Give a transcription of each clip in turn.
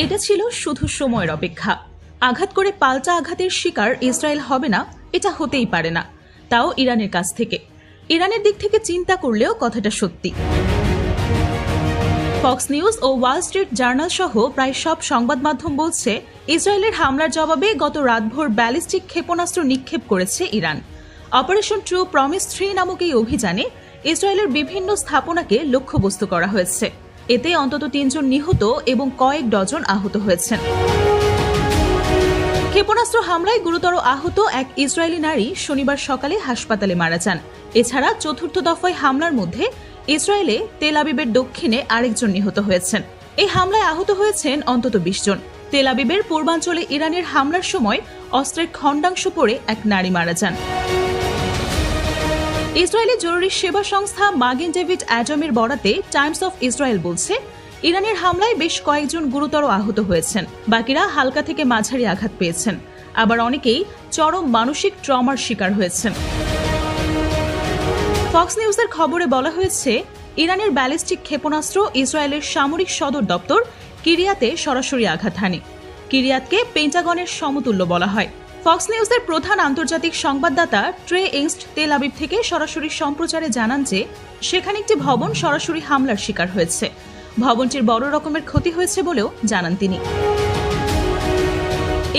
এটা ছিল শুধু সময়ের অপেক্ষা। আঘাত করে পাল্টা আঘাতের শিকার ইসরায়েল হবে না, এটা হতেই পারে না। তাও ইরানের কাছ থেকে। ইরানের দিক থেকে চিন্তা করলেও কথাটা সত্যি। ফক্স নিউজ ও ওয়াল স্ট্রিট জার্নাল সহ প্রায় সব সংবাদ মাধ্যম বলছে, ইসরায়েলের হামলার জবাবে গত রাতভর ব্যালিস্টিক ক্ষেপণাস্ত্র নিক্ষেপ করেছে Iran. Operation true promise three নামক এই অভিযানে ইসরায়েলের বিভিন্ন স্থাপনাকে লক্ষ্যবস্তু করা হয়েছে। এতে অন্তত তিনজন নিহত এবং কয়েক ডজন আহত হয়েছেন। ক্ষেপণাস্ত্র হামলায় গুরুতর আহত এক ইসরায়েলি নারী শনিবার সকালে হাসপাতালে মারা যান। এছাড়া চতুর্থ দফায় হামলার মধ্যে ইসরায়েলে তেল আবিবের দক্ষিণে আরেকজন নিহত হয়েছেন। এই হামলায় আহত হয়েছেন অন্তত বিশ জন। তেল আবিবের পূর্বাঞ্চলে ইরানের হামলার সময় অস্ত্রের খণ্ডাংশ পড়ে এক নারী মারা যান। ইসরায়েলের জরুরি সেবা সংস্থা মাগিন ডেভিড অ্যাডমের বরাতে টাইমস অফ ইসরায়েল বলছে, ইরানের হামলায় বেশ কয়েকজন গুরুতর আহত হয়েছেন, বাকিরা হালকা থেকে মাঝারি আঘাত পেয়েছেন। আবার অনেকেই চরম মানসিক ট্রমার শিকার হয়েছেন। ফক্স নিউজের খবরে বলা হয়েছে, ইরানের ব্যালিস্টিক ক্ষেপণাস্ত্র ইসরায়েলের সামরিক সদর দপ্তর কিরিয়াতে সরাসরি আঘাত হানে। কিরিয়াতকে পেন্টাগনের সমতুল্য বলা হয়। ফক্স নিউজের প্রধান আন্তর্জাতিক সংবাদদাতা ট্রে ইংস্ট তেল আবিব থেকে সরাসরি সম্প্রচারে জানান যে, সেখানে একটি ভবন সরাসরি হামলার শিকার হয়েছে। ভবনটির বড় রকমের ক্ষতি হয়েছে বলেও জানান তিনি।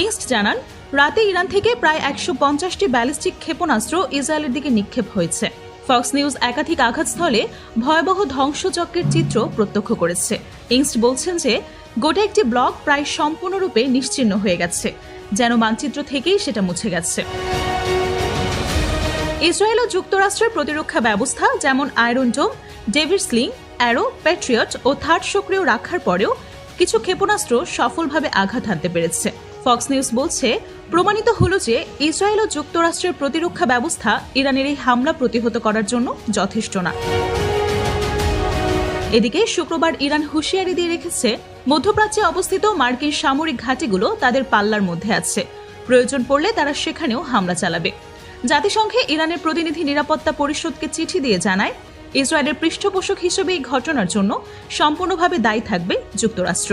ইংস্ট জানান, রাতে ইরান থেকে প্রায় একশো পঞ্চাশটি ব্যালিস্টিক ক্ষেপণাস্ত্র ইসরায়েলের দিকে নিক্ষেপ হয়েছে। ফক্স নিউজ একাধিক আঘাতস্থলে ভয়াবহ ধ্বংসযজ্ঞের চিত্র প্রত্যক্ষ করেছে। ইংস্ট বলছেন যে, গোটা একটি ব্লক প্রায় সম্পূর্ণরূপে নিশ্চিহ্ন হয়ে গেছে। যেন মানচিত্র থেকেই সেটা মুছে গেছে। ইসরায়েল ও যুক্তরাষ্ট্রের প্রতিরক্ষা ব্যবস্থা, যেমন Iron Dome, David Sling, Arrow, Patriot ও থার্ড সক্রিয় রাখার পরেও কিছু ক্ষেপণাস্ত্র সফলভাবে আঘাত হানতে পেরেছে। ফক্স নিউজ বলছে, প্রমাণিত হল যে ইসরায়েল ও যুক্তরাষ্ট্রের প্রতিরক্ষা ব্যবস্থা ইরানের এই হামলা প্রতিহত করার জন্য যথেষ্ট না। এদিকে শুক্রবার ইরান হুঁশিয়ারি দিয়ে রেখেছে, মধ্যপ্রাচ্যে অবস্থিত মার্কিন সামরিক ঘাঁটিগুলো তাদের পাল্লার মধ্যে আছে। প্রয়োজন পড়লে তারা সেখানেও হামলা চালাবে। জাতিসংঘে ইরানের প্রতিনিধি নিরাপত্তা পরিষদকে চিঠি দিয়ে জানায়, ইসরায়েলের পৃষ্ঠপোষক হিসেবে এই ঘটনার জন্য সম্পূর্ণভাবে দায়ী থাকবে যুক্তরাষ্ট্র।